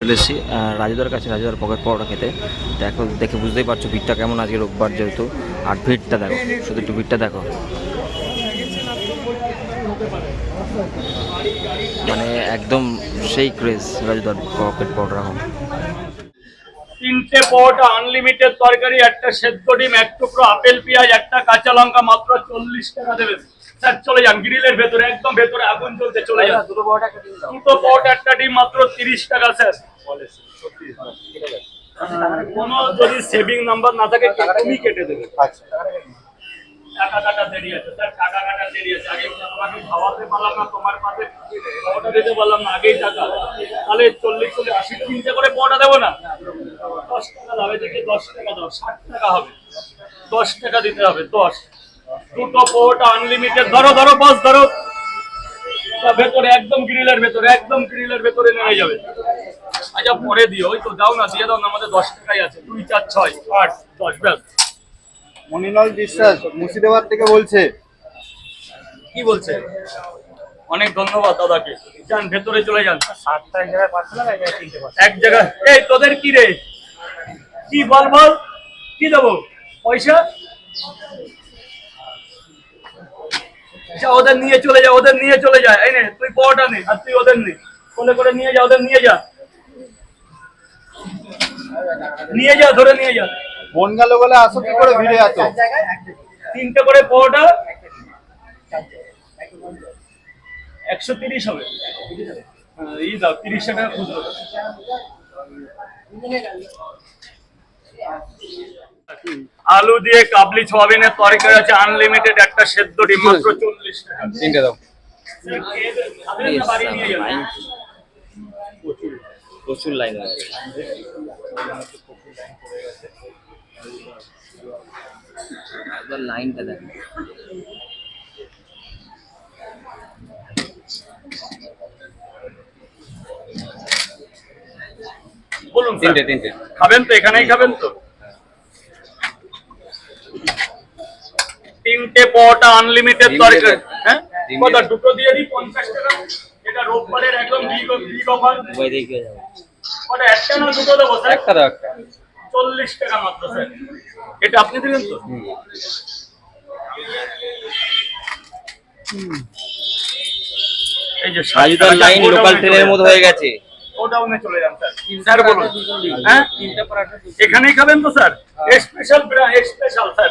চলে এসেছি। রাজুদার কাছে, রাজুদার পকেট পরোটা খেতে। দেখো দেখে বুঝতেই পারছ ভিড়টা কেমন আজকে রোববার যেহেতু। আর ভিড়টা দেখো, শুধু একটু ভিড়টা দেখো। মানে একদম সেই ক্রেজ রাজুদার পকেট পরোটা এখন। তিনটে পরোটা আনলিমিটেড তরকারি, একটা সেদ্ধ ডিম, এক টুকরো আপেল, পেঁয়াজ, একটা কাঁচা লঙ্কা, মাত্র চল্লিশ টাকা দেবেন। স্যার চলে যান গ্রিলের ভেতরে একদম ভেতরে আগুন জ্বলতে চলে যান। দুটো পরোটা একটা ডিম মাত্র তিরিশ টাকা স্যার। কোনো যদি সেভিং নাম্বার না থাকে তুমি কেটে দেবে। টাকা কাটা দেরি আছে স্যার টাকা কাটা দেরি আছে। আগে তোমাকে খাওয়াতে পারলাম না তোমার পাশে দিতে পারলাম না আগেই টাকা। তাহলে চল্লিশ চল্লিশ আশি তিনটে করে পরোটা দেবো না? দশ টাকা দাও থেকে দশ টাকা দাও ষাট টাকা হবে। দশ টাকা দিতে হবে দশ। দুটো পরোটা আনলিমিটেড ধরো ধরো বস ধরো। ভেতরে একদম গ্রিলের ভেতরে একদম গ্রিলের ভেতরে নেমে যাবে। আচ্ছা পরে দিও ওই তো দাও না দিয়ে দাও না আমাদের দশ টাকাই আছে। দুই চার ছয় আট দশ ব্যাস। মনিলাল বিশ্বাস মুর্শিদাবাদ থেকে বলছে। কি বলছে? অনেক ধন্যবাদ দাদাকে। যান ভেতরে চলে যান। এক জায়গায়। এই তোদের কি রে? কি বল বল? কি দেবো? পয়সা? যা ওদের নিয়ে চলে যা ওদের নিয়ে চলে যা। এই নে তুই পরোটা নে আর তুই ওদের নে। কোলে করে নিয়ে যা ওদের নিয়ে যা। নিয়ে যা ধরে নিয়ে যা। মন গেল বলে আসো কি করে ভিড়ে এত? তিনটে করে পরোটা। একশো তিরিশ হবে। হ্যাঁ, এই দাও তিরিশ টাকা খুচরো। আলু দিয়ে কাবলি সোয়াবিনের তরকারি আছে আনলিমিটেড একটা সেদ্ধ ডিম মাত্র চল্লিশ টাকা। তিনটে দাও। প্রচুর লাইন লাইনটা দেখ। বলুন তিনটে তিনটে। খাবেন তো এখানেই খাবেন তো? তিনটে পরোটা আনলিমিটেড তরকারি হ্যাঁ? কত দুটো দিয়ে দিই পঞ্চাশ টাকা। এটা রোববারের একদম বিগ বিগ অফার ওই দিকে যাব। ওটা একটা না দুটো দেবো স্যার একটা দাও একটা। চল্লিশ টাকা মাত্র স্যার এটা আপনি দিবেন তো? এই যে টাকা লাইন লোকাল ট্রেনের। মতো হয়ে গেছে। গোডাউনে চলে যান স্যার স্যার বলুন। হ্যাঁ? এখানেই খাবেন তো স্যার স্পেশাল স্পেশাল স্যার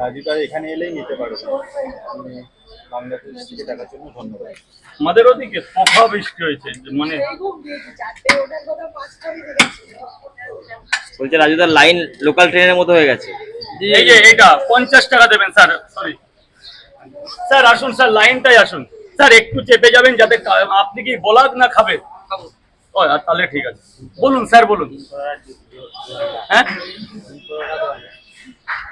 রাজুদা এখানে এলেই নিতে আমি বাংলাদেশ থেকে টাকার জন্য ধন্যবাদ। আমাদের ওদিকে পোখা বৃষ্টি হয়েছে মানে বলছে রাজুদার লাইন লোকাল ট্রেনের মতো হয়ে গেছে। এই যে এটা পঞ্চাশ টাকা দেবেন স্যার সরি স্যার আসুন স্যার লাইনটাই আসুন। স্যার একটু চেপে যাবেন যাতে আপনি কি বলাদ না আর তাহলে ঠিক আছে। বলুন স্যার বলুন। হ্যাঁ?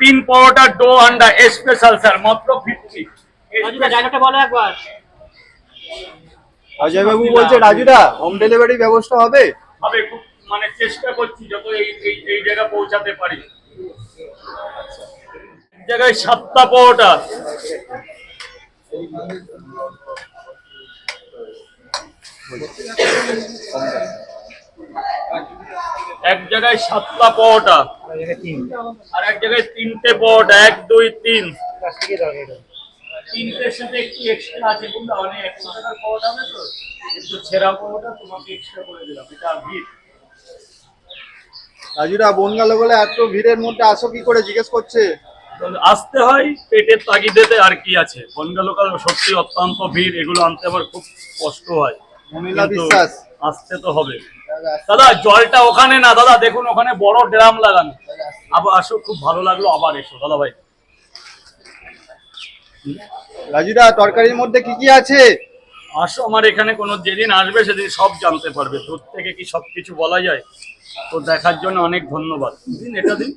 তিন পরোটা ডো আন্ডা স্পেশাল স্যার মাত্র ফিফটি অজয় বাবু বলছে রাজুদা হোম ডেলিভারি ব্যবস্থা হবে? হবে খুব মানে চেষ্টা করছি যত এই এই- এই জায়গা পৌঁছাতে পারি। এক জায়গায় সাতটা পরোটা। এক জায়গায় সাতটা পরোটা। আর এক জায়গায় তিনটে পরোটা এক দুই তিন। তিনটের সাথে একটু এক্সট্রা আছে কোনটা অনেক একশো টাকার পরোটা হবে তো? একটু ছেঁড়া পরোটা তোমাকে এক্সট্রা করে দিলাম এটা ভিড়। রাজুদা বন গেল এত ভিড়ের মধ্যে আসো কি করে জিজ্ঞেস করছে। আসতে হয় পেটের তাগিদেতে আর কি আছে? বনগা লোকাল সত্যি অত্যন্ত ভিড় এগুলো আনতে আমার খুব কষ্ট হয়। মনিলা বিশ্বাস। আসতে তো হবে। দাদা জলটা ওখানে না দাদা দেখুন ওখানে বড় ড্রাম লাগানো। আবার আসো খুব ভালো লাগল আবার এসো দাদা ভাই। রাজুদা তরকারির মধ্যে কি কি আছে? আসো আমার এখানে কোনো যেদিন আসবে সেদিন সব জানতে পারবে। দূর থেকে কি সব কিছু বলা যায়? তো দেখার জন্য অনেক ধন্যবাদ। দিন এটা দিন।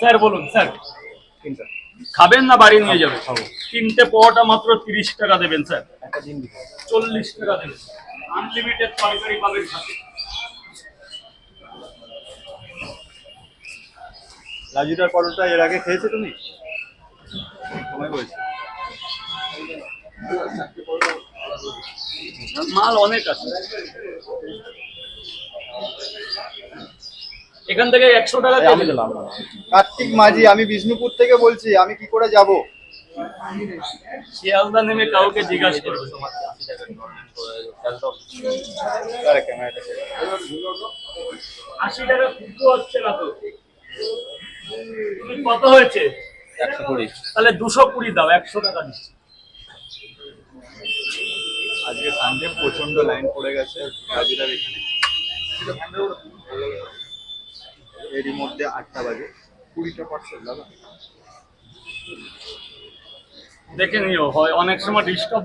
স্যার বলুন স্যার। তিনটা। খাবেন না বাড়ি নিয়ে যাবেন। তিনটে পোয়াটা মাত্র তিরিশ টাকা দেবেন স্যার। চল্লিশ টাকা দেবেন। আনলিমিটেড তরকারি পাবেন সাথে। রাজুটার পরোটা এর আগে খেয়েছো তুমি? সময় বলছি মাল অনেক আছে। এখান থেকে একশো টাকা আমি দিলাম। কার্তিক মাঝি আমি বিষ্ণুপুর থেকে বলছি আমি কি করে যাব? শিয়ালদা নেমে কাউকে জিজ্ঞাসা করবে। ছেড়ে। আশি টাকা খুচরো হচ্ছে না তো? তুমি কত হয়েছে? একশো কুড়ি। তাহলে দুশো কুড়ি দাও একশো টাকা দিচ্ছি। আজকে সানডে প্রচণ্ড লাইন পড়ে গেছে রাজুদার এখানে। এরই মধ্যে আটটা বাজে। কুড়িটা পার্সেন্ট দাদা। দেখে নিও হয় অনেক সময় ডিস্টার্ব